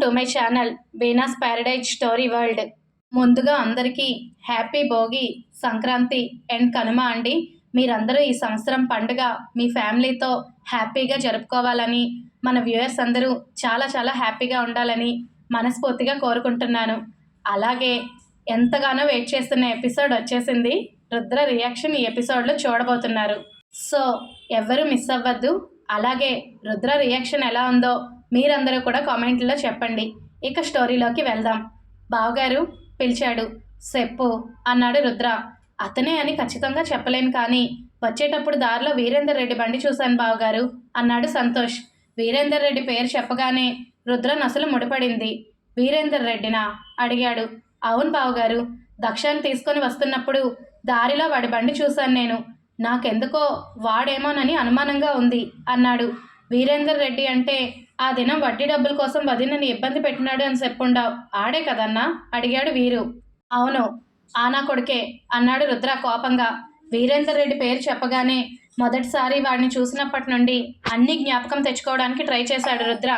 To my channel Beena's paradise story world ముందుగా అందరికీ happy Bhogi Sankranti and Kanuma అండి. మీరందరూ ఈ సంవత్సరం పండుగ మీ ఫ్యామిలీతో హ్యాపీగా జరుపుకోవాలని మన వ్యూయర్స్ అందరూ చాలా చాలా హ్యాపీగా ఉండాలని మనస్ఫూర్తిగా కోరుకుంటున్నాను. అలాగే ఎంతగానో వెయిట్ చేస్తున్న ఎపిసోడ్ వచ్చేసింది. రుద్ర రియాక్షన్ ఈ ఎపిసోడ్లో చూడబోతున్నారు. సో ఎవ్వరూ మిస్ అవ్వద్దు. అలాగే రుద్ర రియాక్షన్ ఎలా ఉందో మీరందరూ కూడా కామెంట్లో చెప్పండి. ఇక స్టోరీలోకి వెళ్దాం. బావగారు పిలిచాడు. చెప్పు అన్నాడు రుద్ర. అతనే అని ఖచ్చితంగా చెప్పలేను కానీ వచ్చేటప్పుడు దారిలో వీరేందర్ రెడ్డి బండి చూశాను బావగారు అన్నాడు సంతోష్. వీరేందర్ రెడ్డి పేరు చెప్పగానే రుద్ర నసలు ముడిపడింది. వీరేందర్ రెడ్డినా? అడిగాడు. అవును బావగారు. దక్షాన్ని తీసుకొని వస్తున్నప్పుడు దారిలో వాడి బండి చూశాను నేను. నాకెందుకో వాడేమోనని అనుమానంగా ఉంది అన్నాడు. వీరేందర్ రెడ్డి అంటే ఆ దినం వడ్డీ డబ్బుల కోసం వదినని ఇబ్బంది పెట్టినాడు అని చెప్పుండావు. ఆడే కదన్నా? అడిగాడు వీరు. అవును ఆనా కొడుకే అన్నాడు రుద్ర కోపంగా. వీరేందర్ రెడ్డి పేరు చెప్పగానే మొదటిసారి వాడిని చూసినప్పటి నుండి అన్ని జ్ఞాపకం తెచ్చుకోవడానికి ట్రై చేశాడు రుద్ర.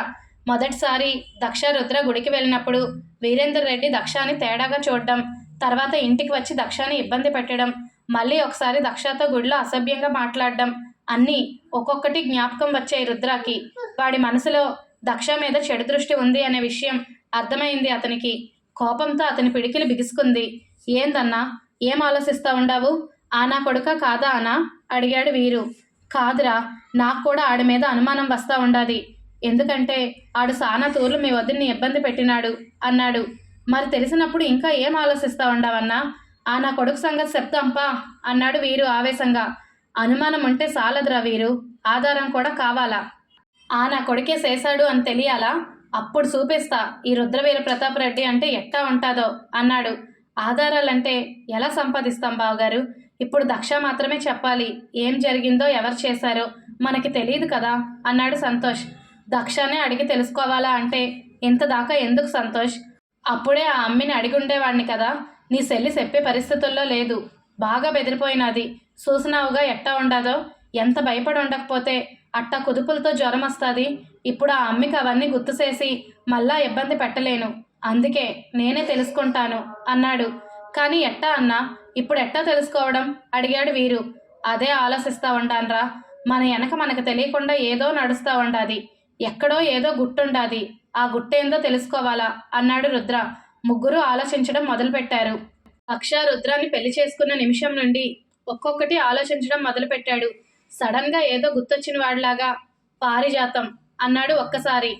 మొదటిసారి దక్ష రుద్ర గుడికి వెళ్ళినప్పుడు వీరేందర్ రెడ్డి దక్షాని తేడాగా చూడడం తర్వాత ఇంటికి వచ్చి దక్షాని ఇబ్బంది పెట్టడం మళ్ళీ ఒకసారి దక్షతో గుడిలో అసభ్యంగా మాట్లాడడం అన్నీ ఒక్కొక్కటి జ్ఞాపకం వచ్చే రుద్రాకి. వాడి మనసులో దక్ష మీద చెడు దృష్టి ఉంది అనే విషయం అర్థమైంది అతనికి. కోపంతో అతని పిడికిలు బిగుసుకుంది. ఏందన్నా? ఏం ఆలోచిస్తా ఉండావు? ఆనా కొడుక కాదా అనా? అడిగాడు వీరు. కాదురా నాకు కూడా ఆడి మీద అనుమానం వస్తా ఉండాది. ఎందుకంటే ఆడు సానా తూర్లు మీ వద్దని ఇబ్బంది పెట్టినాడు అన్నాడు. మరి తెలిసినప్పుడు ఇంకా ఏం ఆలోచిస్తా ఉండవన్నా? ఆ నా కొడుకు సంగతి చెప్తాంపా అన్నాడు వీరు ఆవేశంగా. అనుమానం ఉంటే సాలదురా వీరు ఆధారం కూడా కావాలా? ఆ నా కొడుకే చేశాడు అని తెలియాలా? అప్పుడు చూపిస్తా. ఈ రుద్రవీర ప్రతాప్ రెడ్డి అంటే ఎట్టా ఉంటాదో అన్నాడు. ఆధారాలంటే ఎలా సంపాదిస్తాం బావగారు? ఇప్పుడు దక్ష మాత్రమే చెప్పాలి. ఏం జరిగిందో ఎవరు చేశారో మనకి తెలియదు కదా? అన్నాడు సంతోష్. దక్షనే అడిగి తెలుసుకోవాలా అంటే ఇంత దాకా ఎందుకు సంతోష్? అప్పుడే ఆ అమ్మిని అడిగి ఉండేవాడిని కదా. నీ సెల్లి చెప్పే పరిస్థితుల్లో లేదు. బాగా బెదిరిపోయినది. చూసినావుగా ఎట్టా ఉండదో? ఎంత భయపడి ఉండకపోతే అట్టా కుదుపులతో జ్వరం వస్తుంది. ఇప్పుడు ఆ అమ్మికి అవన్నీ గుర్తు చేసి మళ్ళా ఇబ్బంది పెట్టలేను. అందుకే నేనే తెలుసుకుంటాను అన్నాడు. కానీ ఎట్టా అన్నా? ఇప్పుడు ఎట్టా తెలుసుకోవడం? అడిగాడు వీరు. అదే ఆలోచిస్తా ఉంటాన్రా మన వెనక మనకు తెలియకుండా ఏదో నడుస్తూ ఉండాది. ఎక్కడో ఏదో గుట్టుండాది. ఆ గుట్టేందో తెలుసుకోవాలా? అన్నాడు రుద్ర. ముగ్గురు ఆలోచించడం మొదలుపెట్టారు. అక్ష రుద్రాన్ని పెళ్ళి చేసుకున్న నిమిషం నుండి ఒక్కొక్కటి ఆలోచించడం మొదలుపెట్టాడు. సడన్గా ఏదో గుర్తొచ్చిన వాడిలాగా పారిజాతం అన్నాడు ఒక్కసారి.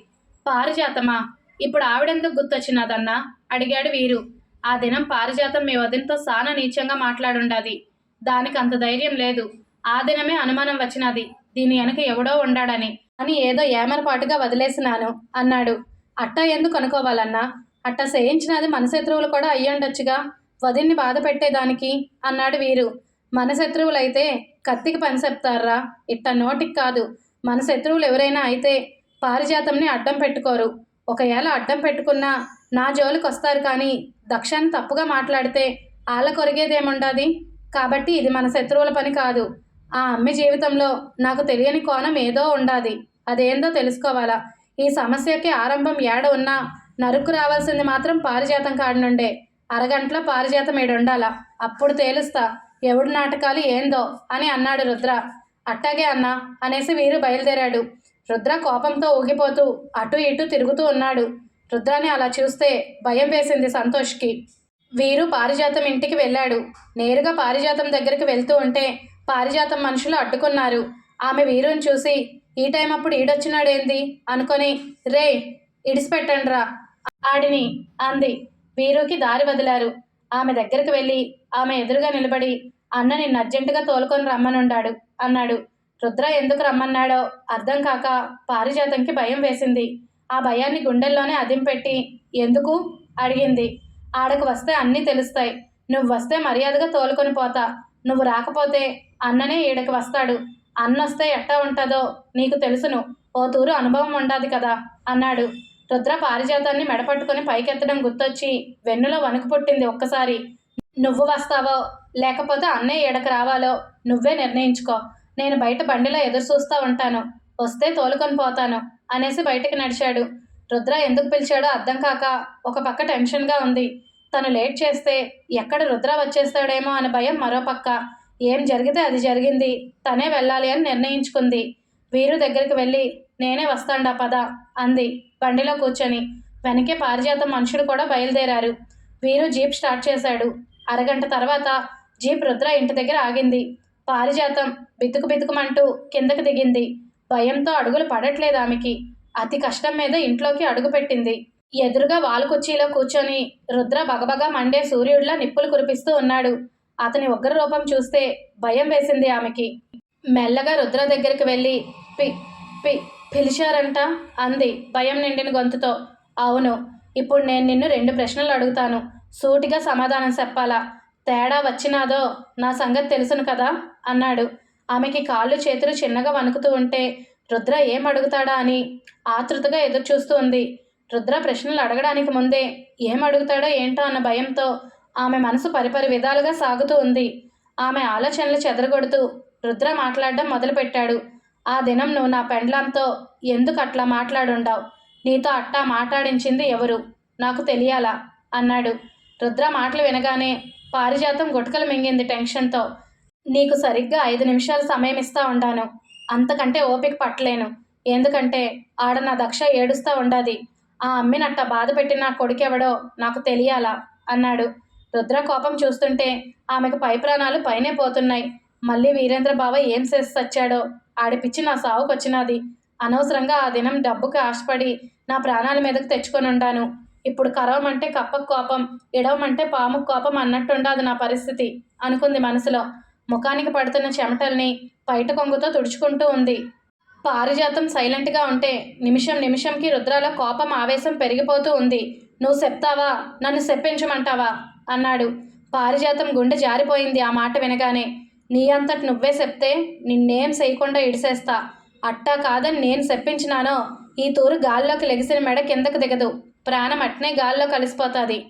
పారిజాతమా? ఇప్పుడు ఆవిడెందుకు గుర్తొచ్చినదన్నా అడిగాడు వీరు. ఆ దినం పారిజాతం మీ వదినతో సాన నీచంగా మాట్లాడుండాది. దానికి అంత ధైర్యం లేదు. ఆ దినమే అనుమానం వచ్చినది. దీని వెనక ఎవడో ఉండాడని. అని ఏదో ఏమరపాటుగా వదిలేసినాను అన్నాడు. అట్టా ఎందుకు అనుకోవాలన్నా? అట్ట చేయించినది మనశత్రువులు కూడా అయ్యుండొచ్చుగా. వదిన్ని బాధ పెట్టేదానికి? అన్నాడు వీరు. మన శత్రువులైతే కత్తికి పని చెప్తారా? ఇట్ట నోటికి కాదు. మన శత్రువులు ఎవరైనా అయితే పారిజాతంని అడ్డం పెట్టుకోరు. ఒకవేళ అడ్డం పెట్టుకున్నా నా జోలికి వస్తారు కానీ దక్షాన్ని తప్పుగా మాట్లాడితే ఆళ్ళ కొరిగేదేముండది? కాబట్టి ఇది మన శత్రువుల పని కాదు. ఆ అమ్మి జీవితంలో నాకు తెలియని కోణం ఏదో ఉండాది. అదేందో తెలుసుకోవాలా? ఈ సమస్యకి ఆరంభం ఏడ ఉన్నా నరుకు రావాల్సింది మాత్రం పారిజాతం కాడి నుండే. అరగంటలో పారిజాతం ఏడుండాలా? అప్పుడు తేలుస్తా. ఎవడు నాటకాలు ఏందో? అని అన్నాడు రుద్ర. అట్టాగే అన్నా అనేసి వీరు బయలుదేరాడు. రుద్ర కోపంతో ఊగిపోతూ అటు ఇటు తిరుగుతూ ఉన్నాడు. రుద్రాని అలా చూస్తే భయం వేసింది సంతోష్కి. వీరు పారిజాతం ఇంటికి వెళ్ళాడు. నేరుగా పారిజాతం దగ్గరికి వెళ్తూ ఉంటే పారిజాతం మనుషులు అడ్డుకున్నారు. ఆమె వీరుని చూసి ఈ టైం అప్పుడు ఈడొచ్చినాడేంది? అనుకొని రే ఇడిసిపెట్టండ్రా. ఆడిని అంది. వీరుకి దారి వదిలారు. ఆమె దగ్గరికి వెళ్ళి ఆమె ఎదురుగా నిలబడి అన్న నిన్ను అర్జెంటుగా తోలుకొని రమ్మనుండాడు అన్నాడు. రుద్ర ఎందుకు రమ్మన్నాడో అర్థం కాక పారిజాతంకి భయం వేసింది. ఆ భయాన్ని గుండెల్లోనే అదింపెట్టి ఎందుకు? అడిగింది. ఆడకు వస్తే అన్నీ తెలుస్తాయి. నువ్వు వస్తే మర్యాదగా తోలుకొని పోతా. నువ్వు రాకపోతే అన్ననే ఈడకి వస్తాడు. అన్నొస్తే ఎట్టా ఉంటుందో నీకు తెలుసును. ఓ తూరు అనుభవం ఉండాది కదా అన్నాడు. రుద్ర పారిజాతాన్ని మెడపట్టుకుని పైకెత్తడం గుర్తొచ్చి వెన్నులో వణుకు పుట్టింది ఒక్కసారి. నువ్వు వస్తావో? లేకపోతే అన్నయ్య ఎడకు రావాలో? నువ్వే నిర్ణయించుకో. నేను బయట బండిలో ఎదురు చూస్తూ ఉంటాను. వస్తే తోలుకొని పోతాను అనేసి బయటకు నడిచాడు. రుద్ర ఎందుకు పిలిచాడో అర్థం కాక ఒక పక్క టెన్షన్గా ఉంది. తను లేట్ చేస్తే ఎక్కడ రుద్ర వచ్చేస్తాడేమో అనే భయం మరో పక్క. ఏం జరిగితే అది జరిగింది. తనే వెళ్ళాలి అని నిర్ణయించుకుంది. వీరు దగ్గరికి వెళ్ళి నేనే వస్తాండా పద అంది. బండిలో కూర్చొని. వెనకే పారిజాతం మనుషులు కూడా బయలుదేరారు. వీరు జీప్ స్టార్ట్ చేశాడు. అరగంట తర్వాత జీప్ రుద్ర ఇంటి దగ్గర ఆగింది. పారిజాతం బితుకు బితుకుమంటూ కిందకు దిగింది. భయంతో అడుగులు పడట్లేదు ఆమెకి. అతి కష్టం మీద ఇంట్లోకి అడుగుపెట్టింది ఎదురుగా వాలుకుర్చీలో కూర్చొని రుద్ర బగబగా మండే సూర్యుడిలా నిప్పులు కురిపిస్తూ ఉన్నాడు. అతని ఉగ్ర రూపం చూస్తే భయం వేసింది ఆమెకి. మెల్లగా రుద్ర దగ్గరికి వెళ్ళి పి పి పిలిచారంట అంది భయం నిండిన గొంతుతో. అవును ఇప్పుడు నేను నిన్ను రెండు ప్రశ్నలు అడుగుతాను. సూటిగా సమాధానం చెప్పాలా? తేడా వచ్చినాదో నా సంగతి తెలుసును కదా? అన్నాడు. ఆమెకి కాళ్ళు చేతులు చిన్నగా వణుకుతూ ఉంటే రుద్ర ఏం అడుగుతాడా అని ఆతృతగా ఎదురు చూస్తూ ఉంది. రుద్ర ప్రశ్నలు అడగడానికి ముందే ఏం అడుగుతాడో ఏంటో అన్న భయంతో ఆమె మనసు పరిపరి విధాలుగా సాగుతూ ఉంది. ఆమె ఆలోచనలు చెదరగొడుతూ రుద్ర మాట్లాడడం మొదలుపెట్టాడు. ఆ దినం నువ్వు నా పెండ్లాంతో ఎందుకు అట్లా మాట్లాడుండావు? నీతో అట్టా మాట్లాడించింది ఎవరు? నాకు తెలియాలా? అన్నాడు. రుద్ర మాటలు వినగానే పారిజాతం గుటకలు మింగింది టెన్షన్తో. నీకు సరిగ్గా ఐదు నిమిషాలు సమయం ఇస్తా ఉండాను. అంతకంటే ఓపిక పట్టలేను. ఎందుకంటే ఆడ నా దక్ష ఏడుస్తా ఉండాది. ఆ అమ్మినట్ట బాధ పెట్టిన నా కొడుకెవడో నాకు తెలియాలా? అన్నాడు. రుద్ర కోపం చూస్తుంటే ఆమెకు పై ప్రాణాలు పైనే పోతున్నాయి. మళ్ళీ వీరేంద్ర బావ ఏం చేసి చచ్చాడో ఆడిపిచ్చి నా సావుకొచ్చినది అనవసరంగా ఆ దినం డబ్బుకి ఆశపడి నా ప్రాణాల మీదకు తెచ్చుకొని ఉండాను. ఇప్పుడు కరవమంటే కప్ప కోపం ఇడవమంటే పాము కోపం అన్నట్టుండదు నా పరిస్థితి అనుకుంది మనసులో. ముఖానికి పడుతున్న చెమటల్ని పైట కొంగుతో తుడుచుకుంటూ ఉంది. పారిజాతం సైలెంట్గా ఉంటే నిమిషం నిమిషంకి రుద్రాల కోపం ఆవేశం పెరిగిపోతూ ఉంది. నువ్వు చెప్తావా? నన్ను చెప్పించమంటావా? అన్నాడు. పారిజాతం గుండె జారిపోయింది ఆ మాట వినగానే. నీ అంతటి నువ్వే చెప్తే నిన్నేం చేయకుండా ఇడిసేస్తా. అట్టా కాదని నేను చెప్పించినానో ఈ తూరు గాల్లోకి లెగిసిన మెడ కిందకు దిగదు. ప్రాణం అట్నే గాల్లో కలిసిపోతుంది.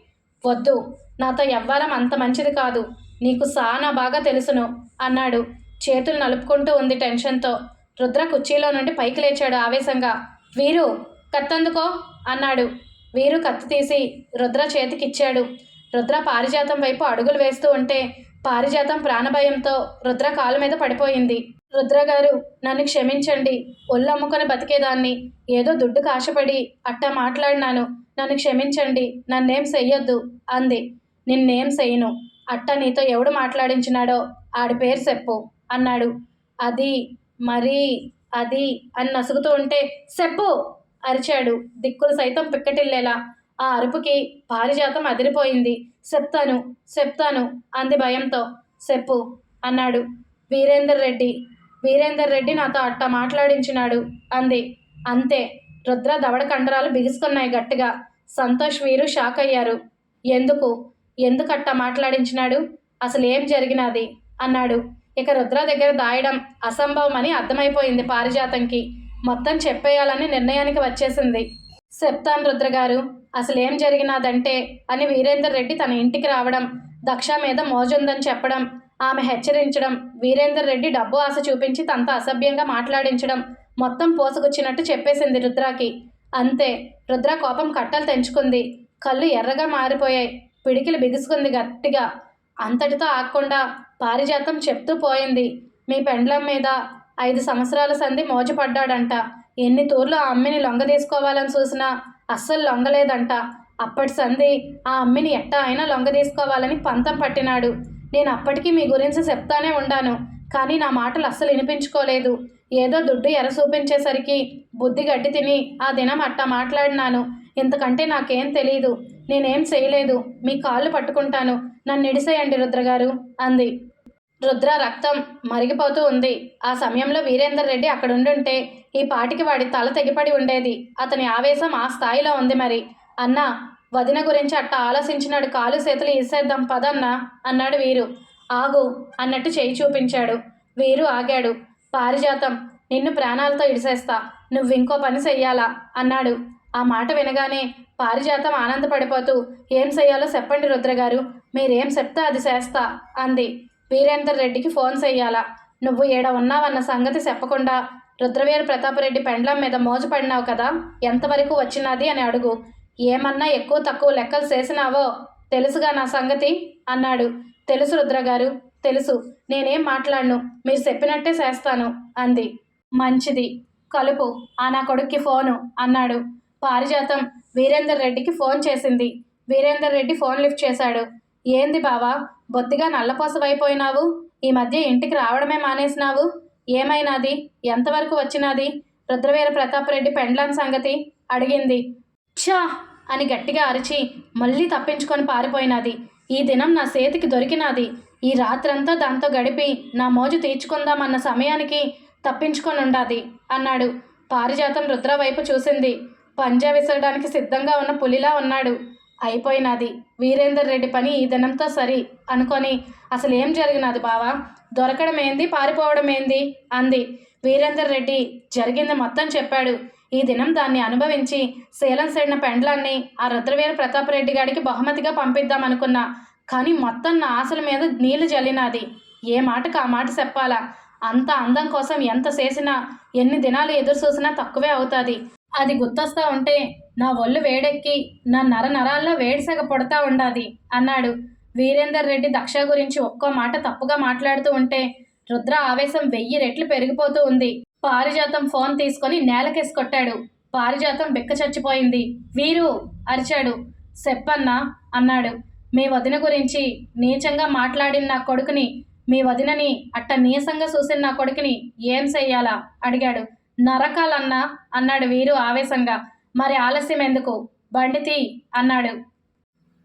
వద్దు నాతో ఎవ్వరం అంత మంచిది కాదు. నీకు సానా బాగా తెలుసును అన్నాడు. చేతులు నలుపుకుంటూ ఉంది టెన్షన్తో. రుద్ర కుర్చీలో నుండి పైకి లేచాడు ఆవేశంగా. వీరు కత్తందుకో అన్నాడు. వీరు కత్తి తీసి రుద్ర చేతికిచ్చాడు. రుద్ర పారిజాతం వైపు అడుగులు వేస్తూ ఉంటే పారిజాతం ప్రాణభయంతో రుద్ర కాలు మీద పడిపోయింది. రుద్ర గారు నన్ను క్షమించండి. ఒళ్ళు అమ్ముకొని బతికేదాన్ని. ఏదో దుడ్డు కాశపడి అట్టా మాట్లాడినాను. నన్ను క్షమించండి. నన్నేం చెయ్యొద్దు అంది. నిన్నేం చెయ్యను అట్ట నీతో ఎవడు మాట్లాడించినాడో ఆడి పేరు చెప్పు అన్నాడు. అది మరీ అది అని నసుగుతూ ఉంటే చెప్పు అరిచాడు దిక్కులు సైతం పిక్కటిల్లేలా. ఆ అరుపుకి పారిజాతం అదిరిపోయింది. చెప్తాను చెప్తాను అంది భయంతో. చెప్పు అన్నాడు. వీరేందర్ రెడ్డి వీరేందర్ రెడ్డి నాతో అట్ట మాట్లాడించినాడు అంది. అంతే రుద్ర దవడ కండరాలు బిగుసుకున్నాయి గట్టిగా. సంతోష్ వీరు షాక్ అయ్యారు. ఎందుకు? ఎందుకట్ట మాట్లాడించినాడు? అసలు ఏం జరిగినది? అన్నాడు. ఇక రుద్ర దగ్గర దాయడం అసంభవం అని అర్థమైపోయింది పారిజాతంకి. మొత్తం చెప్పేయాలని నిర్ణయానికి వచ్చేసింది. చెప్తాను రుద్ర గారు అసలు ఏం జరిగినాదంటే అని వీరేందర్ రెడ్డి తన ఇంటికి రావడం దక్ష మీద మోజుందని చెప్పడం ఆమె హెచ్చరించడం వీరేందర్ రెడ్డి డబ్బు ఆశ చూపించి తనతో అసభ్యంగా మాట్లాడించడం మొత్తం పోసుకొచ్చినట్టు చెప్పేసింది రుద్రాకి. అంతే రుద్ర కోపం కట్టలు తెంచుకుంది కళ్ళు ఎర్రగా మారిపోయాయి పిడికిలు బిగుసుకుంది గట్టిగా. అంతటితో ఆగకుండా పారిజాతం చెప్తూ పోయింది మీ పెండ్లం మీద ఐదు సంవత్సరాల సంధి మోజపడ్డాడంట ఎన్ని తూర్లు ఆ అమ్మిని లొంగ తీసుకోవాలని చూసినా అస్సలు లొంగలేదంట. అప్పటి సంధి ఆ అమ్మిని ఎట్టా అయినా లొంగ తీసుకోవాలని పంతం పట్టినాడు. నేను అప్పటికీ మీ గురించి చెప్తానే ఉండాను కానీ నా మాటలు అస్సలు వినిపించుకోలేదు. ఏదో దుడ్డు ఎర చూపించేసరికి బుద్ధి గడ్డి తిని ఆ దినం అట్టా మాట్లాడినాను. ఇంతకంటే నాకేం తెలియదు నేనేం చేయలేదు. మీ కాళ్ళు పట్టుకుంటాను. నన్ను ఇడిసేయండి రుద్రగారు అంది. రుద్ర రక్తం మరిగిపోతూ ఉంది. ఆ సమయంలో వీరేందర్ రెడ్డి అక్కడ ఉండుంటే ఈ పాటికి వాడి తల తెగిపడి ఉండేది. అతని ఆవేశం ఆ స్థాయిలో ఉంది మరి. అన్నా వదిన గురించి అట్ట ఆలోచించినాడు కాలు చేతులు ఇసేద్దాం పదన్నా అన్నాడు వీరు. ఆగు అన్నట్టు చేయి చూపించాడు. వీరు ఆగాడు. పారిజాతం నిన్ను ప్రాణాలతో ఇడిసేస్తా. నువ్వు ఇంకో పని చెయ్యాలా అన్నాడు. ఆ మాట వినగానే పారిజాతం ఆనందపడిపోతూ ఏం చెయ్యాలో చెప్పండి రుద్రగారు. మీరేం చెప్తే అది చేస్తా అంది. వీరేందర్ రెడ్డికి ఫోన్ చెయ్యాలా నువ్వు ఏడ ఉన్నావన్న సంగతి చెప్పకుండా రుద్రవీర ప్రతాపరెడ్డి పెండ్లం మీద మోజపడినావు కదా ఎంతవరకు వచ్చినది అని అడుగు. ఏమన్నా ఎక్కువ తక్కువ లెక్కలు చేసినావో తెలుసుగా నా సంగతి అన్నాడు. తెలుసు రుద్రగారు తెలుసు. నేనేం మాట్లాడను మీరు చెప్పినట్టే చేస్తాను అంది. మంచిది కలుపు ఆ నా కొడుక్కి ఫోను అన్నాడు. పారిజాతం వీరేందర్ రెడ్డికి ఫోన్ చేసింది. వీరేందర్ రెడ్డి ఫోన్ లిఫ్ట్ చేశాడు. ఏంది బావా బొత్తిగా నల్లపోసవైపోయినావు? ఈ మధ్య ఇంటికి రావడమే మానేసినావు? ఏమైనాది? ఎంతవరకు వచ్చినాది? రుద్రవీర ప్రతాపరెడ్డి పెండ్లాం సంగతి అడిగింది. ఛా! అని గట్టిగా అరిచి మళ్ళీ తప్పించుకొని పారిపోయినది. ఈ దినం నా చేతికి దొరికినది. ఈ రాత్రంతా దాంతో గడిపి నా మోజు తీర్చుకుందామన్న సమయానికి తప్పించుకొని ఉండాది అన్నాడు. పారిజాతం రుద్ర వైపు చూసింది. పంజా విసరడానికి సిద్ధంగా ఉన్న పులిలా ఉన్నాడు. అయిపోయినది. వీరేందర్ రెడ్డి పని ఈ దినంతో సరి అనుకొని అసలు ఏం జరిగినది బావా? దొరకడం ఏంది? పారిపోవడం ఏంది? అంది. వీరేందర్ రెడ్డి జరిగింది మొత్తం చెప్పాడు. ఈ దినం దాన్ని అనుభవించి శీలం సెడిన పెండ్లాన్ని ఆ రుద్రవీర ప్రతాపరెడ్డి గారికి బహుమతిగా పంపిద్దాం అనుకున్నా కానీ మొత్తం నా ఆశల మీద నీళ్ళు జల్లినది. ఏ మాటకు ఆ మాట చెప్పాలా? అంత అందం కోసం ఎంత చేసినా ఎన్ని దినాలు ఎదురు చూసినా తక్కువే అవుతుంది. అది గుర్తొస్తా ఉంటే నా ఒళ్ళు వేడెక్కి నా నర నరాల్లో వేడిసెగ పుడతా ఉండాది అన్నాడు. వీరేందర్ రెడ్డి దక్ష గురించి ఒక్కో మాట తప్పుగా మాట్లాడుతూ ఉంటే రుద్ర ఆవేశం వెయ్యి రెట్లు పెరిగిపోతూ ఉంది. పారిజాతం ఫోన్ తీసుకొని నేలకేసి కొట్టాడు. పారిజాతం బిక్క చచ్చిపోయింది. వీరు అరిచాడు. చెప్పన్నా అన్నాడు. మీ వదిన గురించి నీచంగా మాట్లాడిన నా కొడుకుని మీ వదినని అట్ట నీసంగా చూసిన నా కొడుకుని ఏం చెయ్యాలా? అడిగాడు. నరకాలన్నా అన్నాడు వీరు ఆవేశంగా. మరి ఆలస్యం ఎందుకు? బండి తీ అన్నాడు.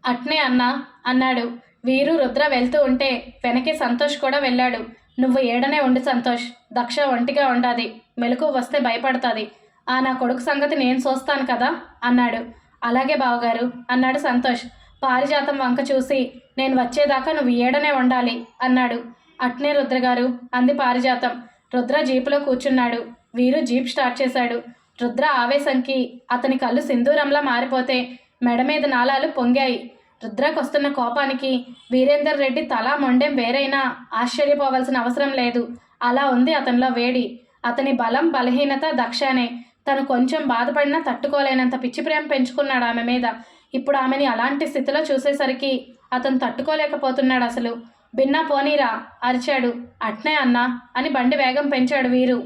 అట్నే అన్నా అన్నాడు. వీరు రుద్ర వెళ్తూ ఉంటే వెనకే సంతోష్ కూడా వెళ్ళాడు. నువ్వు ఏడనే ఉండి సంతోష్. దక్ష ఒంటిగా ఉండాది. మెలకు వస్తే భయపడుతుంది. ఆ నా కొడుకు సంగతి నేను చూస్తాను కదా? అన్నాడు. అలాగే బావగారు అన్నాడు సంతోష్. పారిజాతం వంక చూసి నేను వచ్చేదాకా నువ్వు ఏడనే ఉండాలి అన్నాడు. అట్నే రుద్రగారు అంది పారిజాతం. రుద్ర జీపులో కూర్చున్నాడు. వీరు జీప్ స్టార్ట్ చేశాడు. రుద్ర ఆవేశంకి అతని కళ్ళు సింధూరంలా మారిపోతే మెడ మీద నాళాలు పొంగాయి. రుద్రకొస్తున్న కోపానికి వీరేందర్ రెడ్డి తల మొండెం వేరైనా ఆశ్చర్యపోవాల్సిన అవసరం లేదు. అలా ఉంది అతనిలో వేడి. అతని బలం బలహీనత దక్షనే. తను కొంచెం బాధపడినా తట్టుకోలేనంత పిచ్చి ప్రేమ పెంచుకున్నాడు ఆమె మీద. ఇప్పుడు ఆమెని అలాంటి స్థితిలో చూసేసరికి అతను తట్టుకోలేకపోతున్నాడు అసలు. బిన్నా పోనీరా అరిచాడు. అట్నే అన్నా అని బండి వేగం పెంచాడు వీరు.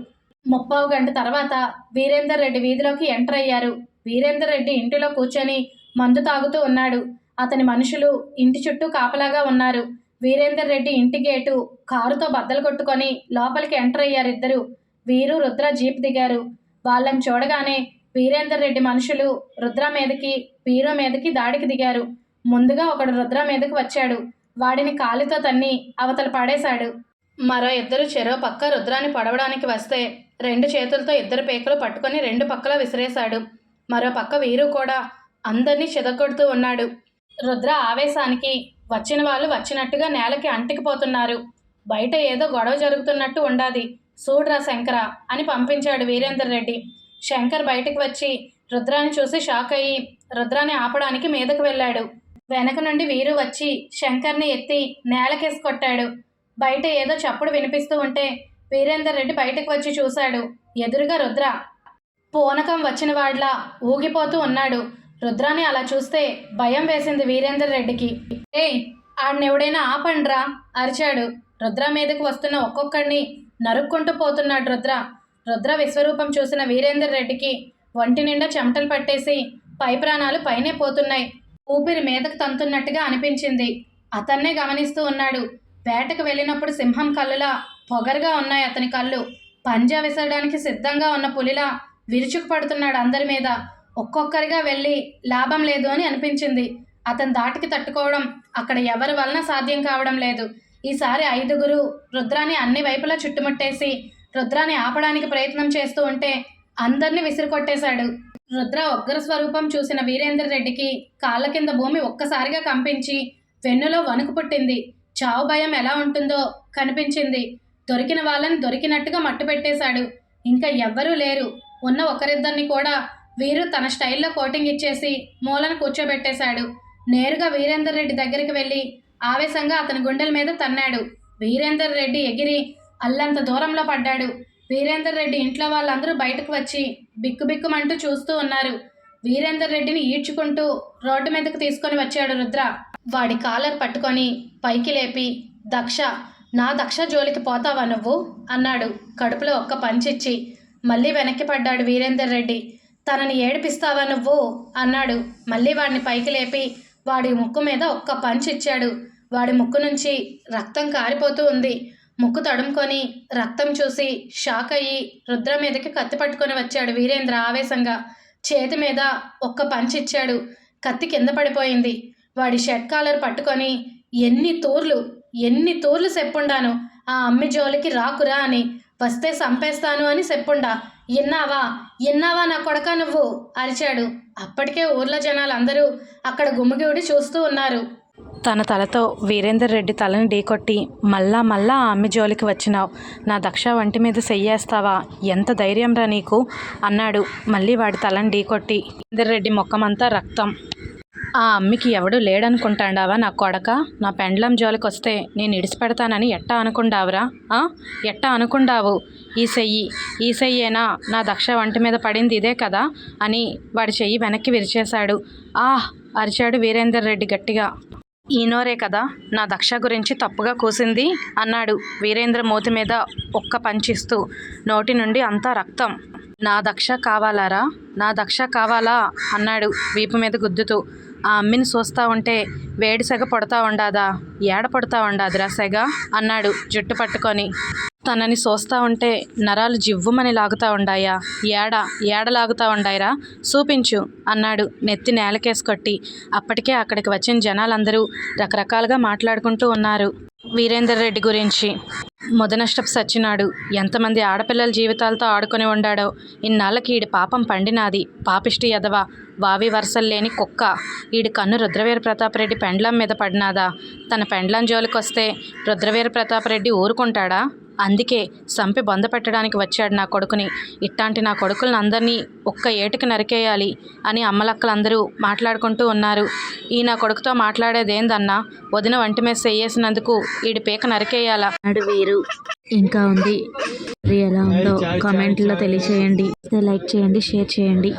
ముప్పావు గంట తర్వాత వీరేందర్ రెడ్డి వీధిలోకి ఎంటర్ అయ్యారు. వీరేందర్ రెడ్డి ఇంటిలో కూర్చొని మందు తాగుతూ ఉన్నాడు. అతని మనుషులు ఇంటి చుట్టూ కాపలాగా ఉన్నారు. వీరేందర్ రెడ్డి ఇంటి గేటు కారుతో బద్దలు కొట్టుకొని లోపలికి ఎంటర్ అయ్యారు ఇద్దరు. వీరు రుద్ర జీప్ దిగారు. వాళ్ళని చూడగానే వీరేందర్ రెడ్డి మనుషులు రుద్ర మీదకి వీరు మీదకి దాడికి దిగారు. ముందుగా ఒకడు రుద్ర మీదకి వచ్చాడు. వాడిని కాలితో తన్ని అవతల పడేశాడు. మరో ఇద్దరు చెరో పక్క రుద్రాన్ని పడవడానికి వస్తే రెండు చేతులతో ఇద్దరు పేకలు పట్టుకొని రెండు పక్కల విసిరేశాడు. మరో పక్క వీరు కూడా అందరినీ చెదగొడుతూ ఉన్నాడు. రుద్ర ఆవేశానికి వచ్చిన వాళ్ళు వచ్చినట్టుగా నేలకి అంటికిపోతున్నారు బయట ఏదో గొడవ జరుగుతున్నట్టు ఉండాది. చూడ్రా శంకర అని పంపించాడు వీరేందర్ రెడ్డి. శంకర్ బయటకు వచ్చి రుద్రాన్ని చూసి షాక్ అయ్యి రుద్రాన్ని ఆపడానికి మీదకు వెళ్ళాడు. వెనక నుండి వీరు వచ్చి శంకర్ని ఎత్తి నేలకేసి కొట్టాడు. బయట ఏదో చప్పుడు వినిపిస్తూ ఉంటే వీరేందర్ రెడ్డి బయటకు వచ్చి చూశాడు. ఎదురుగా రుద్ర పూనకం వచ్చిన వాడ్లా ఊగిపోతూ ఉన్నాడు. రుద్రాని అలా చూస్తే భయం వేసింది వీరేందర్ రెడ్డికి. ఏయ్ ఆడనెవడైనా ఆపండ్రా అరిచాడు. రుద్ర మీదకు వస్తున్న ఒక్కొక్కడిని నరుక్కుంటూ పోతున్నాడు రుద్ర. రుద్ర విశ్వరూపం చూసిన వీరేందర్ రెడ్డికి ఒంటి నిండా చెమటలు పట్టేసి పై ప్రాణాలు పైనే పోతున్నాయి. ఊపిరి మీదకు తంతున్నట్టుగా అనిపించింది. అతన్నే గమనిస్తూ ఉన్నాడు. వేటకు వెళ్ళినప్పుడు సింహం కళ్ళులా పొగరుగా ఉన్నాయి అతని కళ్ళు. పంజా విసరడానికి సిద్ధంగా ఉన్న పులిలా విరుచుకు పడుతున్నాడు అందరి మీద. ఒక్కొక్కరిగా వెళ్ళి లాభం లేదు అని అనిపించింది. అతని దాటికి తట్టుకోవడం అక్కడ ఎవరి వలన సాధ్యం కావడం లేదు. ఈసారి ఐదుగురు రుద్రాన్ని అన్ని వైపులా చుట్టుముట్టేసి రుద్రాన్ని ఆపడానికి ప్రయత్నం చేస్తూ ఉంటే అందరినీ విసిరికొట్టేశాడు. రుద్ర ఉగ్ర స్వరూపం చూసిన వీరేంద్ర రెడ్డికి కాళ్ళ కింద భూమి ఒక్కసారిగా కంపించి వెన్నులో వణుకు పుట్టింది. చావు భయం ఎలా ఉంటుందో కనిపించింది. దొరికిన వాళ్ళని దొరికినట్టుగా మట్టు పెట్టేశాడు. ఇంకా ఎవ్వరూ లేరు. ఉన్న ఒకరిద్దరిని కూడా వీరు తన స్టైల్లో కోటింగ్ ఇచ్చేసి మూలన కూర్చోబెట్టేశాడు. నేరుగా వీరేందర్ రెడ్డి దగ్గరికి వెళ్ళి ఆవేశంగా అతని గుండెల మీద తన్నాడు. వీరేందర్ రెడ్డి ఎగిరి అల్లంత దూరంలో పడ్డాడు. వీరేందర్ రెడ్డి ఇంట్లో వాళ్ళందరూ బయటకు వచ్చి బిక్కుబిక్కుమంటూ చూస్తూ ఉన్నారు. వీరేందర్ రెడ్డిని ఈడ్చుకుంటూ రోడ్డు మీదకు తీసుకొని వచ్చాడు రుద్ర. వాడి కాలర్ పట్టుకొని పైకి లేపి దక్ష నా దక్ష జోలికి పోతావా నువ్వు? అన్నాడు. కడుపులో ఒక్క పంచిచ్చి. మళ్ళీ వెనక్కి పడ్డాడు వీరేందర్ రెడ్డి. తనని ఏడిపిస్తావా నువ్వు? అన్నాడు. మళ్ళీ వాడిని పైకి లేపి వాడి ముక్కు మీద ఒక్క పంచ్ ఇచ్చాడు. వాడి ముక్కు నుంచి రక్తం కారిపోతూ ఉంది. ముక్కు తడుముకొని రక్తం చూసి షాక్ అయ్యి రుద్ర మీదకి కత్తి పట్టుకొని వచ్చాడు వీరేంద్ర ఆవేశంగా. చేతి మీద ఒక్క పంచ్ ఇచ్చాడు. కత్తి కింద పడిపోయింది. వాడి షర్ట్ కాలర్ పట్టుకొని ఎన్ని తూర్లు ఎన్ని తూర్లు చెప్పుండాను ఆ అమ్మి జోలికి రాకురా అని. వస్తే సంపేస్తాను అని చెప్పుండా ఇన్నావా ఇన్నావా నా కొడక నువ్వు? అరిచాడు. అప్పటికే ఊర్లో జనాలందరూ అక్కడ గుమిగూడి చూస్తూ ఉన్నారు. తన తలతో వీరేందర్ రెడ్డి తలని ఢీకొట్టి మళ్ళా మళ్ళా ఆ అమ్మి జోలికి వచ్చినావు. నా దక్ష వంటి మీద చెయ్యేస్తావా ఎంత ధైర్యం రా నీకు? అన్నాడు. మళ్ళీ వాడి తలని ఢీకొట్టి వీరేందర్ రెడ్డి ముఖమంతా రక్తం. ఆ అమ్మికి ఎవడు లేడనుకుంటాండావా నా కొడక? నా పెండ్లం జోలికి వస్తే నేను ఇడిసిపెడతానని ఎట్టా అనుకుండావురా? ఆ? ఎట్టా అనుకుండావు? ఈ చెయ్యి ఈ చెయ్యేనా నా దక్ష వంటి మీద పడింది ఇదే కదా? అని వాడి చెయ్యి వెనక్కి విరిచేశాడు. ఆహ్! అరిచాడు వీరేందర్ రెడ్డి గట్టిగా. ఈనోరే కదా? నా దక్ష గురించి తప్పుగా కూసింది? అన్నాడు వీరేంద్ర మూతి మీద ఒక్క పంచిస్తూ నోటి నుండి అంతా రక్తం. నా దక్ష కావాలారా? నా దక్ష కావాలా? అన్నాడు వీపు మీద గుద్దుతూ. ఆ అమ్మిని చూస్తా ఉంటే వేడి సెగ పడతా ఉండాదా? ఏడ పడతా ఉండాదిరా సెగ? అన్నాడు జుట్టు పట్టుకొని. తనని చూస్తా ఉంటే నరాలు జివ్వుమని లాగుతా ఉండాయా? ఏడ? ఏడ లాగుతా ఉండాయిరా? చూపించు అన్నాడు నెత్తి నేలకేసి కొట్టి. అప్పటికే అక్కడికి వచ్చిన జనాలందరూ రకరకాలుగా మాట్లాడుకుంటూ ఉన్నారు. వీరేందర్ రెడ్డి గురించి. మొదనష్టపు సచ్చినాడు. ఎంతమంది ఆడపిల్లల జీవితాలతో ఆడుకొని ఉండాడో. ఇన్నాళ్ళకి ఈడి పాపం పండినాది. పాపిష్టి ఎదవ వావి వరసలు లేని కుక్క. ఈడి కన్ను రుద్రవీర ప్రతాపరెడ్డి పెండ్లం మీద పడినాదా. తన పెండ్లం జోలికొస్తే రుద్రవీర ప్రతాపరెడ్డి ఊరుకుంటాడా? అందుకే సంపి బొంద పెట్టడానికి వచ్చాడు నా కొడుకుని. ఇట్లాంటి నా కొడుకులను అందరినీ ఒక్క ఏటికి నరికేయాలి అని అమ్మలక్కలందరూ మాట్లాడుకుంటూ ఉన్నారు. ఈ నా కొడుకుతో మాట్లాడేదేందన్నా? వదిన వంటి మీద చెయ్యేసినందుకు ఈడి పీక నరికేయాలా? నాడు వేరు ఇంకా ఉంది. ఎలా ఉందో కామెంట్లో తెలియచేయండి. లైక్ చేయండి షేర్ చేయండి.